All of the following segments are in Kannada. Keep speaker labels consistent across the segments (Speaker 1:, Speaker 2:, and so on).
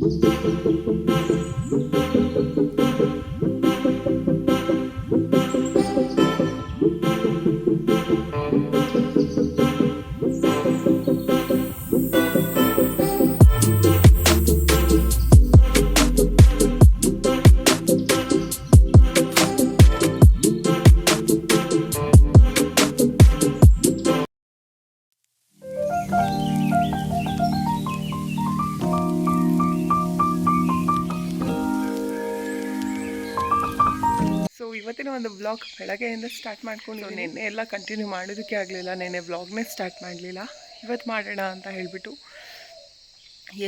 Speaker 1: Música ಸೊ ಇವತ್ತಿನ ಒಂದು ಬ್ಲಾಗ್ ಬೆಳಗ್ಗೆಯಿಂದ ಸ್ಟಾರ್ಟ್ ಮಾಡ್ಕೊಂಡು ನಿನ್ನೆ ಎಲ್ಲ ಕಂಟಿನ್ಯೂ ಮಾಡೋದಕ್ಕೆ ಆಗಲಿಲ್ಲ. ನೆನ್ನೆ ಬ್ಲಾಗ್ನೇ ಸ್ಟಾರ್ಟ್ ಮಾಡಲಿಲ್ಲ. ಇವತ್ತು ಮಾಡೋಣ ಅಂತ ಹೇಳಿಬಿಟ್ಟು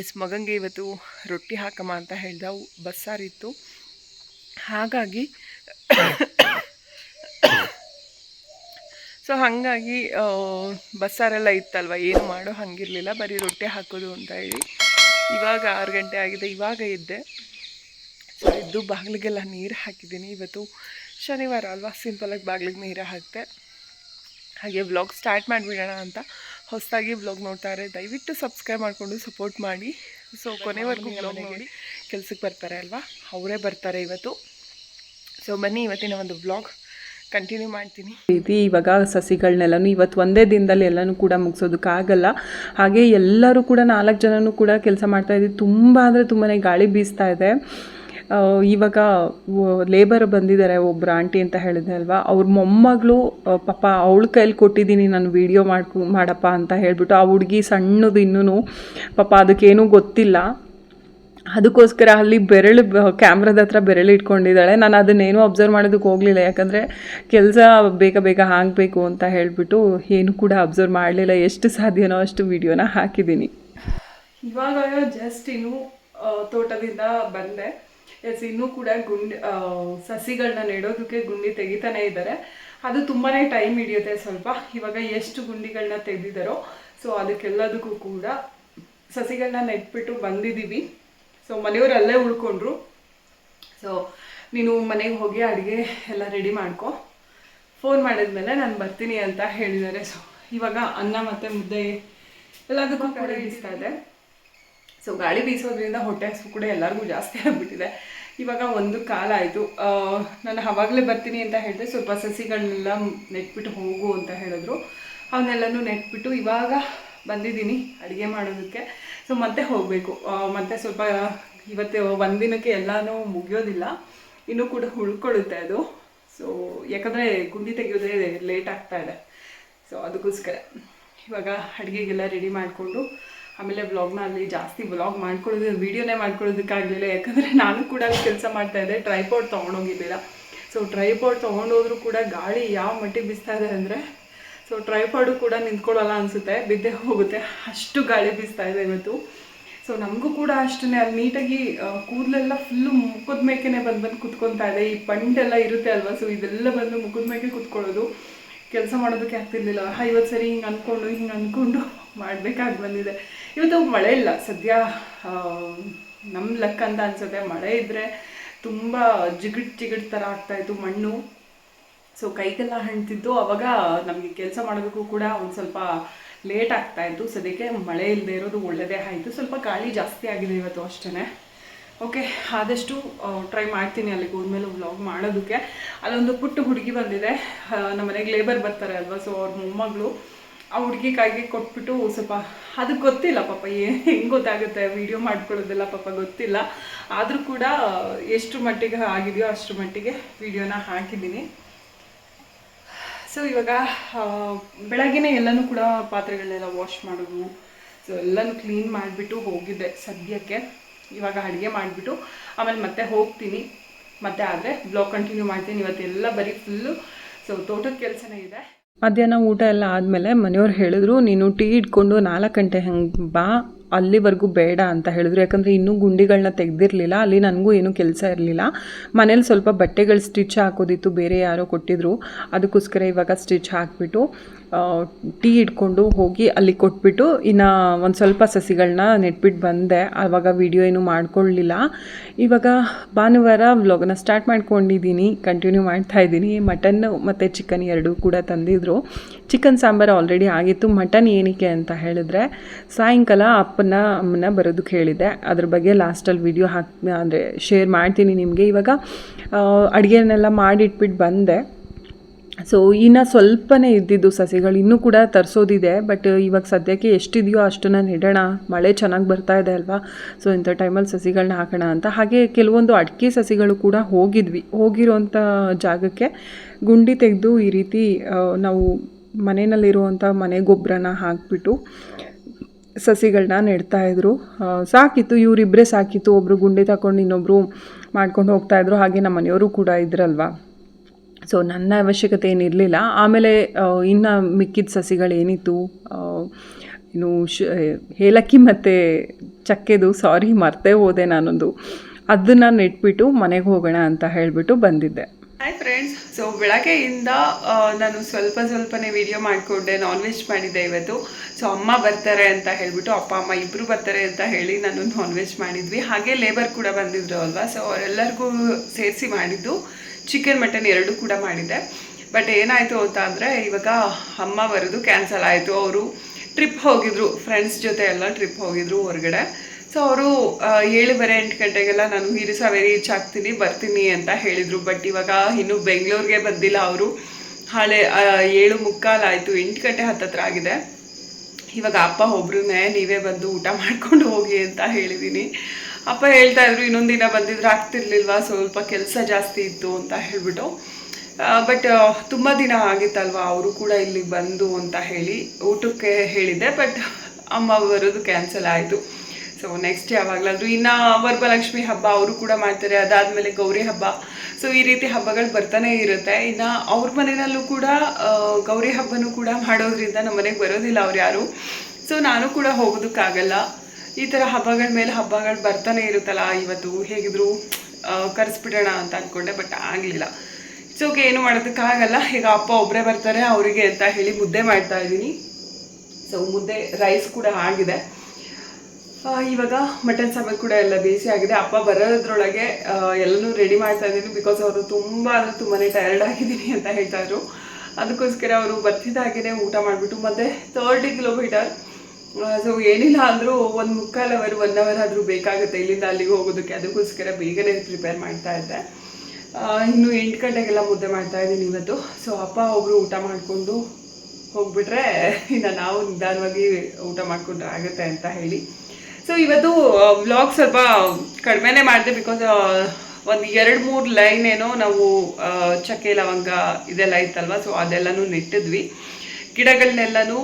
Speaker 1: ಎಸ್ ಮಗಂಗೆ ಇವತ್ತು ರೊಟ್ಟಿ ಹಾಕಮ್ಮ ಅಂತ ಹೇಳ್ದ ಬಸ್ಸಾರಿತ್ತು ಹಾಗಾಗಿ ಸೊ ಹಾಗಾಗಿ ಬಸ್ಸಾರೆಲ್ಲ ಇತ್ತಲ್ವ? ಏನು ಮಾಡೋ ಹಂಗಿರಲಿಲ್ಲ. ಬರೀ ರೊಟ್ಟಿ ಹಾಕೋದು ಅಂತ ಹೇಳಿ. ಇವಾಗ ಆರು ಗಂಟೆ ಆಗಿದೆ. ಇವಾಗ ಎದ್ದೆ. ಸೊ ಎದ್ದು ಬಾಗಿಲಿಗೆಲ್ಲ ನೀರು ಹಾಕಿದ್ದೀನಿ. ಇವತ್ತು ಶನಿವಾರ ಅಲ್ವಾ? ಸಿಂಪಲಾಗಿ ಬಾಗಿಲಿಗೆ ನೀರು ಹಾಕ್ತೆ ಹಾಗೆ ಬ್ಲಾಗ್ ಸ್ಟಾರ್ಟ್ ಮಾಡಿಬಿಡೋಣ ಅಂತ ಹೊಸದಾಗಿ ಬ್ಲಾಗ್ ನೋಡ್ತಾರೆ ದಯವಿಟ್ಟು ಸಬ್ಸ್ಕ್ರೈಬ್ ಮಾಡಿಕೊಂಡು ಸಪೋರ್ಟ್ ಮಾಡಿ. ಸೊ ಕೊನೆವರೆಗೂ ವ್ಲಾಗ್ ನೋಡಿ ಕೆಲ್ಸಕ್ಕೆ ಬರ್ತಾರೆ ಅಲ್ವಾ? ಅವರೇ ಬರ್ತಾರೆ ಇವತ್ತು. ಸೊ ಬನ್ನಿ ಇವತ್ತಿನ ಒಂದು ವ್ಲಾಗ್ ಕಂಟಿನ್ಯೂ ಮಾಡ್ತೀನಿ.
Speaker 2: ರೀತಿ ಇವಾಗ ಸಸಿಗಳನ್ನೆಲ್ಲನೂ ಇವತ್ತು ಒಂದೇ ದಿನದಲ್ಲಿ ಎಲ್ಲನೂ ಕೂಡ ಮುಗಿಸೋದಕ್ಕಾಗಲ್ಲ. ಹಾಗೆ ಎಲ್ಲರೂ ಕೂಡ ನಾಲ್ಕು ಜನನೂ ಕೂಡ ಕೆಲಸ ಮಾಡ್ತಾ ಇದ್ದೀವಿ. ತುಂಬ ಅಂದರೆ ತುಂಬಾ ಗಾಳಿ ಬೀಸ್ತಾ ಇದೆ. ಇವಾಗ ಲೇಬರ್ ಬಂದಿದ್ದಾರೆ ಒಬ್ಬರು ಆಂಟಿ ಅಂತ ಹೇಳಿದೆ ಅಲ್ವಾ? ಅವ್ರ ಮೊಮ್ಮಗಳು ಪಾಪ ಅವಳ ಕೈಲಿ ಕೊಟ್ಟಿದ್ದೀನಿ, ನಾನು ವೀಡಿಯೋ ಮಾಡ್ಕೊ, ಮಾಡಪ್ಪ ಅಂತ ಹೇಳಿಬಿಟ್ಟು ಆ ಹುಡುಗಿ ಸಣ್ಣದು ಇನ್ನೂ ಪಾಪ ಅದಕ್ಕೇನೂ ಗೊತ್ತಿಲ್ಲ. ಅದಕ್ಕೋಸ್ಕರ ಅಲ್ಲಿ ಬೆರಳು, ಕ್ಯಾಮ್ರದ ಹತ್ರ ಬೆರಳು ಇಟ್ಕೊಂಡಿದ್ದಾಳೆ. ನಾನು ಅದನ್ನೇನು ಅಬ್ಸರ್ವ್ ಮಾಡೋದಕ್ಕೆ ಹೋಗಲಿಲ್ಲ. ಯಾಕಂದರೆ ಕೆಲಸ ಬೇಗ ಬೇಗ ಆಗಬೇಕು ಅಂತ ಹೇಳಿಬಿಟ್ಟು ಏನು ಕೂಡ ಅಬ್ಸರ್ವ್ ಮಾಡಲಿಲ್ಲ. ಎಷ್ಟು ಸಾಧ್ಯನೋ ಅಷ್ಟು ವಿಡಿಯೋನ ಹಾಕಿದ್ದೀನಿ.
Speaker 1: ಇವಾಗ ಜಸ್ಟ್ ಇನ್ನು ತೋಟದಿಂದ ಬಂದೆ. ಎಸ್ ಇನ್ನೂ ಕೂಡ ಗುಂಡಿ ಸಸಿಗಳನ್ನ ನೆಡೋದಕ್ಕೆ ಗುಂಡಿ ತೆಗಿತಾನೆ ಇದ್ದಾರೆ. ಅದು ತುಂಬಾ ಟೈಮ್ ಹಿಡಿಯುತ್ತೆ ಸ್ವಲ್ಪ. ಇವಾಗ ಎಷ್ಟು ಗುಂಡಿಗಳನ್ನ ತೆಗೆದಿದ್ದಾರೋ ಸೊ ಅದಕ್ಕೆಲ್ಲದಕ್ಕೂ ಕೂಡ ಸಸಿಗಳನ್ನ ನೆಟ್ಬಿಟ್ಟು ಬಂದಿದ್ದೀವಿ ಸೊ ಮನೆಯವರು ಅಲ್ಲೇ ಉಳ್ಕೊಂಡ್ರು. ಸೊ ನೀನು ಮನೆಗೆ ಹೋಗಿ ಅಡುಗೆ ಎಲ್ಲ ರೆಡಿ ಮಾಡ್ಕೊ. ಫೋನ್ ಮಾಡಿದ್ಮೇಲೆ ನಾನು ಬರ್ತೀನಿ ಅಂತ ಹೇಳಿದ್ದಾರೆ. ಸೊ ಇವಾಗ ಅನ್ನ ಮತ್ತು ಮುದ್ದೆ ಎಲ್ಲದಕ್ಕೂ ಕೂಡ ಬೀಸ್ತಾ ಇದೆ. ಸೊ ಗಾಳಿ ಬೀಸೋದ್ರಿಂದ ಹೊಟ್ಟೆ ಹಸು ಕೂಡ ಎಲ್ಲರಿಗೂ ಜಾಸ್ತಿ ಆಗಿಬಿಟ್ಟಿದೆ. ಇವಾಗ ಒಂದು ಕಾಲ ಆಯಿತು. ನಾನು ಅವಾಗಲೇ ಬರ್ತೀನಿ ಅಂತ ಹೇಳಿದೆ ಸ್ವಲ್ಪ ಸಸಿಗಳನ್ನೆಲ್ಲ ನೆಟ್ಬಿಟ್ಟು ಹೋಗು ಅಂತ ಹೇಳಿದ್ರು. ಅವನ್ನೆಲ್ಲನೂ ನೆಟ್ಬಿಟ್ಟು ಇವಾಗ ಬಂದಿದ್ದೀನಿ ಅಡುಗೆ ಮಾಡೋದಕ್ಕೆ. ಸೊ ಮತ್ತೆ ಹೋಗಬೇಕು. ಮತ್ತೆ ಸ್ವಲ್ಪ ಇವತ್ತು ಒಂದಿನಕ್ಕೆ ಎಲ್ಲನೂ ಮುಗಿಯೋದಿಲ್ಲ. ಇನ್ನೂ ಕೂಡ ಉಳ್ಕೊಳ್ಳುತ್ತೆ ಅದು. ಸೊ ಯಾಕಂದರೆ ಗುಂಡಿ ತೆಗೆಯೋದೇ ಲೇಟ್ ಆಗ್ತಾ ಇದೆ. ಸೊ ಅದಕ್ಕೋಸ್ಕರ ಇವಾಗ ಅಡುಗೆಗೆಲ್ಲ ರೆಡಿ ಮಾಡಿಕೊಂಡು ಆಮೇಲೆ ವ್ಲಾಗ್ನ ಅಲ್ಲಿ ಜಾಸ್ತಿ ವ್ಲಾಗ್ ಮಾಡ್ಕೊಳ್ಳೋದು ವೀಡಿಯೋನೇ ಮಾಡ್ಕೊಳ್ಳೋದಕ್ಕಾಗಲಿಲ್ಲ. ಯಾಕಂದರೆ ನಾನು ಕೂಡ ಅಲ್ಲಿ ಕೆಲಸ ಮಾಡ್ತಾ ಇದ್ದೆ. ಟ್ರೈಪೋರ್ಟ್ ತೊಗೊಂಡೋಗಿದ್ದಿಲ್ಲ. ಸೊ ಟ್ರೈಪೋರ್ಟ್ ತೊಗೊಂಡೋದ್ರೂ ಕೂಡ ಗಾಳಿ ಯಾವ ಮಟ್ಟಿಗೆ ಬೀಸ್ತಾ ಇದೆ ಅಂದರೆ ಸೊ ಟ್ರೈಪಾಡು ಕೂಡ ನಿಂತ್ಕೊಳ್ಳೋಲ್ಲ ಅನಿಸುತ್ತೆ. ಬಿದ್ದೆ ಹೋಗುತ್ತೆ. ಅಷ್ಟು ಗಾಳಿ ಬೀಸ್ತಾ ಇದೆ ಇವತ್ತು. ಸೊ ನಮಗೂ ಕೂಡ ಅಷ್ಟೇ ಅಲ್ಲಿ ನೀಟಾಗಿ ಕೂದಲೆಲ್ಲ ಫುಲ್ಲು ಮುಖದ ಮೇಕೆನೆ ಬಂದು ಬಂದು ಕುತ್ಕೊತಾ ಇದೆ. ಈ ಪಂಟೆಲ್ಲ ಇರುತ್ತೆ ಅಲ್ವಾ? ಸೊ ಇದೆಲ್ಲ ಬಂದು ಮುಖದ ಮೇಕೆ ಕುತ್ಕೊಳ್ಳೋದು. ಕೆಲಸ ಮಾಡೋದಕ್ಕೆ ಆಗ್ತಿರ್ಲಿಲ್ಲ. ಇವತ್ತು ಸರಿ ಹಿಂಗೆ ಅಂದ್ಕೊಂಡು ಹಿಂಗೆ ಅಂದ್ಕೊಂಡು ಮಾಡಬೇಕಾಗಿ ಬಂದಿದೆ. ಇವತ್ತು ಮಳೆ ಇಲ್ಲ. ಸದ್ಯ ನಮ್ಮ ಲೆಕ್ಕ ಅಂತ ಅನ್ಸುತ್ತೆ. ಮಳೆ ಇದ್ದರೆ ತುಂಬ ಜಿಗಿಟ್ ಜಿಗಿಟ್ ಥರ ಆಗ್ತಾಯಿತ್ತು ಮಣ್ಣು. ಸೊ ಕೈಗೆಲ್ಲ ಹಣ್ತಿದ್ದು ಅವಾಗ ನಮಗೆ ಕೆಲಸ ಮಾಡೋದಕ್ಕೂ ಕೂಡ ಒಂದು ಸ್ವಲ್ಪ ಲೇಟ್ ಆಗ್ತಾ ಇತ್ತು. ಸದ್ಯಕ್ಕೆ ಮಳೆ ಇಲ್ಲದೆ ಇರೋದು ಒಳ್ಳೆಯದೇ ಆಯಿತು. ಸ್ವಲ್ಪ ಗಾಳಿ ಜಾಸ್ತಿ ಆಗಿದೆ ಇವತ್ತು ಅಷ್ಟೇ ಓಕೆ ಆದಷ್ಟು ಟ್ರೈ ಮಾಡ್ತೀನಿ ಅಲ್ಲಿಗೆ ಹೋದ್ಮೇಲೆ ವ್ಲಾಗ್ ಮಾಡೋದಕ್ಕೆ. ಅಲ್ಲೊಂದು ಪುಟ್ಟ ಹುಡುಗಿ ಬಂದಿದೆ. ನಮ್ಮ ಮನೆಗೆ ಲೇಬರ್ ಬರ್ತಾರೆ ಅಲ್ವಾ? ಸೊ ಅವ್ರ ಮೊಮ್ಮಗಳು. ಆ ಹುಡುಗಿ ಕೈಗೆ ಕೊಟ್ಬಿಟ್ಟು ಸ್ವಲ್ಪ ಅದು ಗೊತ್ತಿಲ್ಲ ಪಾಪ ಹೆಂಗ್ ಗೊತ್ತಾಗುತ್ತೆ? ವಿಡಿಯೋ ಮಾಡ್ಕೊಳ್ಳೋದೆಲ್ಲ ಪಾಪ ಗೊತ್ತಿಲ್ಲ. ಆದರೂ ಕೂಡ ಎಷ್ಟು ಮಟ್ಟಿಗೆ ಆಗಿದೆಯೋ ಅಷ್ಟು ಮಟ್ಟಿಗೆ ವಿಡಿಯೋನ ಹಾಕಿದ್ದೀನಿ. ಸೊ ಇವಾಗ ಬೆಳಗ್ಗೆ ಎಲ್ಲನೂ ಕೂಡ ಪಾತ್ರೆಗಳನ್ನೆಲ್ಲ ವಾಶ್ ಮಾಡೋದು ಸೊ ಎಲ್ಲನೂ ಕ್ಲೀನ್ ಮಾಡಿಬಿಟ್ಟು ಹೋಗಿದ್ದೆ ಸದ್ಯಕ್ಕೆ. ಇವಾಗ ಅಡುಗೆ ಮಾಡಿಬಿಟ್ಟು ಆಮೇಲೆ ಮತ್ತೆ ಹೋಗ್ತೀನಿ. ಮತ್ತೆ ಆದರೆ ಬ್ಲಾಗ್ ಕಂಟಿನ್ಯೂ ಮಾಡ್ತೀನಿ. ಇವತ್ತೆಲ್ಲ ಬರೀ ಫುಲ್ಲು ಸೊ ತೋಟದ ಕೆಲಸನೇ ಇದೆ.
Speaker 2: ಮಧ್ಯಾಹ್ನ ಊಟ ಎಲ್ಲ ಆದಮೇಲೆ ಮನೆಯವ್ರು ಹೇಳಿದ್ರು ನೀನು ಟೀ ಇಟ್ಕೊಂಡು ನಾಲ್ಕು ಗಂಟೆ ಹಂಗೆ ಬಾ. ಅಲ್ಲಿವರೆಗೂ ಬೇಡ ಅಂತ ಹೇಳಿದ್ರು. ಯಾಕಂದರೆ ಇನ್ನೂ ಗುಂಡಿಗಳನ್ನ ತೆಗೆದಿರಲಿಲ್ಲ, ಅಲ್ಲಿ ನನಗೂ ಏನೂ ಕೆಲಸ ಇರಲಿಲ್ಲ. ಮನೇಲಿ ಸ್ವಲ್ಪ ಬಟ್ಟೆಗಳು ಸ್ಟಿಚ್ ಹಾಕೋದಿತ್ತು, ಬೇರೆ ಯಾರೋ ಕೊಟ್ಟಿದ್ರು. ಅದಕ್ಕೋಸ್ಕರ ಇವಾಗ ಸ್ಟಿಚ್ ಹಾಕಿಬಿಟ್ಟು ಟೀ ಇಟ್ಕೊಂಡು ಹೋಗಿ ಅಲ್ಲಿ ಕೊಟ್ಬಿಟ್ಟು ಇನ್ನು ಒಂದು ಸ್ವಲ್ಪ ಸಸಿಗಳನ್ನ ನೆಟ್ಬಿಟ್ಟು ಬಂದೆ. ಆವಾಗ ವಿಡಿಯೋ ಏನು ಮಾಡ್ಕೊಳ್ಳಿಲ್ಲ ಇವಾಗ ಭಾನುವಾರ ವ್ಲಾಗನ್ನ ಸ್ಟಾರ್ಟ್ ಮಾಡ್ಕೊಂಡಿದ್ದೀನಿ ಕಂಟಿನ್ಯೂ ಮಾಡ್ತಾ ಇದ್ದೀನಿ ಮಟನ್ ಮತ್ತು ಚಿಕನ್ ಎರಡೂ ಕೂಡ ತಂದಿದ್ರು. ಚಿಕನ್ ಸಾಂಬಾರು ಆಲ್ರೆಡಿ ಆಗಿತ್ತು. ಮಟನ್ ಏನಕ್ಕೆ ಅಂತ ಹೇಳಿದ್ರೆ, ಸಾಯಂಕಾಲ ಅಪ್ಪನ ಅಮ್ಮನ ಬರೋದಕ್ಕೆ ಹೇಳಿದ್ದೆ. ಅದ್ರ ಬಗ್ಗೆ ಲಾಸ್ಟಲ್ಲಿ ವಿಡಿಯೋ ಹಾಕ್, ಅಂದರೆ ಶೇರ್ ಮಾಡ್ತೀನಿ ನಿಮಗೆ. ಇವಾಗ ಅಡುಗೆನೆಲ್ಲ ಮಾಡಿಟ್ಬಿಟ್ಟು ಬಂದೆ. ಸೊ ಇನ್ನು ಸ್ವಲ್ಪನೇ ಇದ್ದಿದ್ದು ಸಸಿಗಳು. ಇನ್ನೂ ಕೂಡ ತರಿಸೋದಿದೆ ಬಟ್ ಇವಾಗ ಸದ್ಯಕ್ಕೆ ಎಷ್ಟಿದೆಯೋ ಅಷ್ಟು ನಾನು ಇಡೋಣ ಮಳೆ ಚೆನ್ನಾಗಿ ಬರ್ತಾ ಇದೆ ಅಲ್ವಾ? ಸೊ ಇಂಥ ಟೈಮಲ್ಲಿ ಸಸಿಗಳನ್ನ ಹಾಕೋಣ ಅಂತ. ಹಾಗೆ ಕೆಲವೊಂದು ಅಡಿಕೆ ಸಸಿಗಳು ಕೂಡ ಹೋಗಿದ್ವಿ. ಹೋಗಿರೋಂಥ ಜಾಗಕ್ಕೆ ಗುಂಡಿ ತೆಗೆದು ಈ ರೀತಿ ನಾವು ಮನೆಯಲ್ಲಿರುವಂಥ ಮನೆ ಗೊಬ್ಬರನ ಹಾಕಿಬಿಟ್ಟು ಸಸಿಗಳನ್ನ ನೆಡ್ತಾಯಿದ್ರು ಸಾಕಿತ್ತು ಇವರಿಬ್ಬರೇ ಸಾಕಿತ್ತು. ಒಬ್ಬರು ಗುಂಡಿ ತಗೊಂಡು ಇನ್ನೊಬ್ಬರು ಮಾಡ್ಕೊಂಡು ಹೋಗ್ತಾಯಿದ್ರು ಹಾಗೆ ನಮ್ಮ ಮನೆಯವರು ಕೂಡ ಇದ್ರಲ್ವಾ. ಸೊ ನನ್ನ ಅವಶ್ಯಕತೆ ಏನಿರಲಿಲ್ಲ ಆಮೇಲೆ ಇನ್ನು ಮಿಕ್ಕಿದ ಸಸಿಗಳೇನಿತ್ತು ಇನ್ನು ಶ್ ಏಲಕ್ಕಿ ಮತ್ತು ಚಕ್ಕೆದು ಸಾರಿ ಮರ್ತೇ ಹೋದೆ ನಾನೊಂದು. ಅದನ್ನು ನೆಟ್ಬಿಟ್ಟು ಮನೆಗೆ ಹೋಗೋಣ ಅಂತ ಹೇಳಿಬಿಟ್ಟು ಬಂದಿದ್ದೆ.
Speaker 1: ಹಾಯ್ ಫ್ರೆಂಡ್ಸ್ ಸೊ ಬೆಳಗ್ಗೆಯಿಂದ ನಾನು ಸ್ವಲ್ಪ ಸ್ವಲ್ಪನೇ ವಿಡಿಯೋ ಮಾಡಿಕೊಂಡೆ ನಾನ್ ವೆಜ್ ಮಾಡಿದ್ದೆ ಇವತ್ತು. ಸೊ ಅಮ್ಮ ಬರ್ತಾರೆ ಅಂತ ಹೇಳ್ಬಿಟ್ಟು ಅಪ್ಪ, ಅಮ್ಮ ಇಬ್ಬರು ಬರ್ತಾರೆ ಅಂತ ಹೇಳಿ ನಾನು ನಾನ್ ವೆಜ್ ಮಾಡಿದ್ವಿ. ಹಾಗೆ ಲೇಬರ್ ಕೂಡ ಬಂದಿದ್ರು ಅಲ್ವಾ? ಸೊ ಅವರೆಲ್ಲರಿಗೂ ಸೇರಿಸಿ ಮಾಡಿದ್ದು ಚಿಕನ್ ಮಟನ್ ಎರಡೂ ಕೂಡ ಮಾಡಿದ್ದೆ. ಬಟ್ ಏನಾಯಿತು ಅಂತ ಅಂದರೆ, ಇವಾಗ ಅಮ್ಮ ಬರೋದು ಕ್ಯಾನ್ಸಲ್ ಆಯಿತು. ಅವರು ಟ್ರಿಪ್ ಹೋಗಿದ್ರು. ಫ್ರೆಂಡ್ಸ್ ಜೊತೆ ಎಲ್ಲ ಟ್ರಿಪ್ ಹೋಗಿದ್ರು ಹೊರಗಡೆ. ಸೊ ಅವರು ಏಳುವರೆ ಎಂಟು ಗಂಟೆಗೆಲ್ಲ ನಾನು ಹಿರಿಸಾವೇರಿ ರೀಚ್ ಆಗ್ತೀನಿ, ಬರ್ತೀನಿ ಅಂತ ಹೇಳಿದರು. ಬಟ್ ಇವಾಗ ಇನ್ನೂ ಬೆಂಗಳೂರಿಗೆ ಬಂದಿಲ್ಲ ಅವರು. ಹಾಳೆ ಏಳು ಮುಕ್ಕಾಲು ಆಯಿತು. ಎಂಟು ಗಂಟೆ ಹತ್ತತ್ರ ಆಗಿದೆ. ಇವಾಗ ಅಪ್ಪ ಒಬ್ರನ್ನೇ ನೀವೇ ಬಂದು ಊಟ ಮಾಡ್ಕೊಂಡು ಹೋಗಿ ಅಂತ ಹೇಳಿದ್ದೀನಿ ಅಪ್ಪ ಹೇಳ್ತಾ ಇದ್ರು, ಇನ್ನೊಂದು ದಿನ ಬಂದಿದ್ರು ಆಗ್ತಿರ್ಲಿಲ್ವಾ, ಸ್ವಲ್ಪ ಕೆಲಸ ಜಾಸ್ತಿ ಇತ್ತು ಅಂತ ಹೇಳ್ಬಿಟ್ಟು. ಬಟ್ ತುಂಬ ದಿನ ಆಗಿತ್ತಲ್ವ, ಅವರು ಕೂಡ ಇಲ್ಲಿ ಬಂದು ಅಂತ ಹೇಳಿ ಊಟಕ್ಕೆ ಹೇಳಿದ್ದೆ. ಬಟ್ ಅಮ್ಮ ಬರೋದು ಕ್ಯಾನ್ಸಲ್ ಆಯಿತು. ಸೊ ನೆಕ್ಸ್ಟ್ ಯಾವಾಗಲಾದರೂ ಇನ್ನು ವರಮಹಾಲಕ್ಷ್ಮಿ ಹಬ್ಬ ಅವರು ಕೂಡ ಮಾಡ್ತಾರೆ. ಅದಾದಮೇಲೆ ಗೌರಿ ಹಬ್ಬ. ಸೊ ಈ ರೀತಿ ಹಬ್ಬಗಳು ಬರ್ತಾನೆ ಇರುತ್ತೆ. ಇನ್ನು ಅವ್ರ ಮನೆಯಲ್ಲೂ ಕೂಡ ಗೌರಿ ಹಬ್ಬನೂ ಕೂಡ ಮಾಡೋದ್ರಿಂದ ನಮ್ಮ ಮನೆಗೆ ಬರೋದಿಲ್ಲ ಅವ್ರು ಯಾರು. ಸೊ ನಾನು ಕೂಡ ಹೋಗೋದಕ್ಕಾಗಲ್ಲ. ಈ ಥರ ಹಬ್ಬಗಳ ಮೇಲೆ ಹಬ್ಬಗಳು ಬರ್ತಾನೆ ಇರುತ್ತಲ್ಲ ಇವತ್ತು. ಹೇಗಿದ್ರು ಕರೆಸ್ಬಿಡೋಣ ಅಂತ ಅಂದ್ಕೊಂಡೆ ಬಟ್ ಆಗಲಿಲ್ಲ. ಸೊ ಓಕೆ ಏನು ಮಾಡೋದಕ್ಕಾಗಲ್ಲ. ಈಗ ಅಪ್ಪ ಒಬ್ಬರೇ ಬರ್ತಾರೆ, ಅವರಿಗೆ ಅಂತ ಹೇಳಿ ಮುದ್ದೆ ಮಾಡ್ತಾ ಇದ್ದೀನಿ. ಸೊ ಮುದ್ದೆ ರೈಸ್ ಕೂಡ ಆಗಿದೆ. ಇವಾಗ ಮಟನ್ ಸಾಂಬಾರು ಕೂಡ ಎಲ್ಲ ಬೇಯಿಸಿ ಆಗಿದೆ. ಅಪ್ಪ ಬರೋದ್ರೊಳಗೆ ಎಲ್ಲನೂ ರೆಡಿ ಮಾಡ್ತಾ ಇದ್ದೀನಿ ಬಿಕಾಸ್ ಅವರು ತುಂಬ ಅಂದರೆ ತುಂಬಾ ಟಯರ್ಡ್ ಆಗಿದ್ದೀನಿ ಅಂತ ಹೇಳ್ತಾ ಇದ್ರು. ಅದಕ್ಕೋಸ್ಕರ ಅವರು ಬರ್ತಿದ್ದಾಗೇ ಊಟ ಮಾಡಿಬಿಟ್ಟು, ಮತ್ತೆ ತರ್ಟಿ ಕಿಲೋಮೀಟರ್ ಸೊ ಏನಿಲ್ಲ ಅಂದರೂ ಒಂದು ಮುಕ್ಕಾಲು ಅವರ್ ಒನ್ ಅವರ್ ಆದರೂ ಬೇಕಾಗುತ್ತೆ ಇಲ್ಲಿಂದ ಅಲ್ಲಿಗೆ ಹೋಗೋದಕ್ಕೆ. ಅದಕ್ಕೋಸ್ಕರ ಬೇಗನೆ ಪ್ರಿಪೇರ್ ಮಾಡ್ತಾ ಇದ್ದೆ. ಇನ್ನು ಎಂಟು ಗಂಟೆಗೆಲ್ಲ ಮುದ್ದೆ ಮಾಡ್ತಾ ಇದ್ದೀನಿ ಇವತ್ತು. ಸೊ ಅಪ್ಪ ಒಬ್ಬರು ಊಟ ಮಾಡಿಕೊಂಡು ಹೋಗ್ಬಿಟ್ರೆ, ಇನ್ನು ನಾವು ನಿಧಾನವಾಗಿ ಊಟ ಮಾಡಿಕೊಂಡು ಆಗುತ್ತೆ ಅಂತ ಹೇಳಿ. ಸೊ ಇವತ್ತು ವ್ಲಾಗ್ ಸ್ವಲ್ಪ ಕಡಿಮೆನೇ ಮಾಡಿದೆ ಬಿಕಾಸ್ ಒಂದು ಎರಡು ಮೂರು ಲೈನ್ ಏನೋ ನಾವು ಚಕ್ಕೆ, ಲವಂಗ ಇದೆಲ್ಲ ಇತ್ತಲ್ವ? ಸೊ ಅದೆಲ್ಲನೂ ನೆಟ್ಟಿದ್ವಿ. ಗಿಡಗಳನ್ನೆಲ್ಲನೂ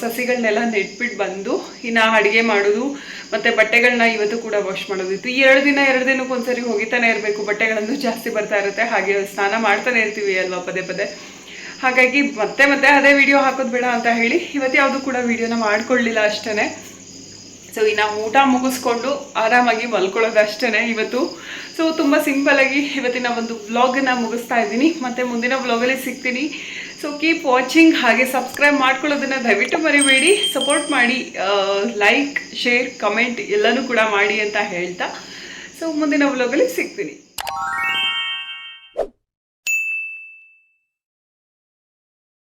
Speaker 1: ಸಸಿಗಳನ್ನೆಲ್ಲ ನೆಟ್ಬಿಟ್ಟು ಬಂದು, ಇನ್ನು ಅಡುಗೆ ಮಾಡೋದು, ಮತ್ತು ಬಟ್ಟೆಗಳನ್ನ ಇವತ್ತು ಕೂಡ ವಾಶ್ ಮಾಡೋದಿತ್ತು ಈ ಎರಡು ದಿನ, ಎರಡು ದಿನಕ್ಕೆ ಒಂದ್ಸರಿ ಹೋಗಿತಾನೆ ಇರಬೇಕು. ಬಟ್ಟೆಗಳನ್ನು ಜಾಸ್ತಿ ಬರ್ತಾ ಇರುತ್ತೆ. ಹಾಗೆ ಸ್ನಾನ ಮಾಡ್ತಾನೆ ಇರ್ತೀವಿ ಅಲ್ವಾ ಪದೇ ಪದೇ. ಹಾಗಾಗಿ ಮತ್ತೆ ಮತ್ತೆ ಅದೇ ವಿಡಿಯೋ ಹಾಕೋದು ಬೇಡ ಅಂತ ಹೇಳಿ, ಇವತ್ತು ಯಾವುದು ಕೂಡ ವಿಡಿಯೋನ ಮಾಡ್ಕೊಳ್ಳಿಲ್ಲ ಅಷ್ಟೇ ಸೊ ಇನ್ನು ಊಟ ಮುಗಿಸ್ಕೊಂಡು ಆರಾಮಾಗಿ ಮಲ್ಕೊಳ್ಳೋದು ಅಷ್ಟೇ ಇವತ್ತು. ಸೊ ತುಂಬ ಸಿಂಪಲಾಗಿ ಇವತ್ತಿನ ಒಂದು ವ್ಲಾಗನ್ನ ಮುಗಿಸ್ತಾ ಇದ್ದೀನಿ. ಮತ್ತು ಮುಂದಿನ ವ್ಲಾಗಲ್ಲಿ ಸಿಗ್ತೀನಿ. ಸೊ ಕೀಪ್ ವಾಚಿಂಗ್ ಹಾಗೆ ಸಬ್ಸ್ಕ್ರೈಬ್ ಮಾಡ್ಕೊಳ್ಳೋದನ್ನು ದಯವಿಟ್ಟು ಮರಿಬೇಡಿ. ಸಪೋರ್ಟ್ ಮಾಡಿ ಲೈಕ್ ಶೇರ್ ಕಮೆಂಟ್ ಎಲ್ಲನೂ ಕೂಡ ಮಾಡಿ ಅಂತ ಹೇಳ್ತಾ. ಸೊ ಮುಂದಿನ ವ್ಲಾಗಲ್ಲಿ ಸಿಗ್ತೀನಿ.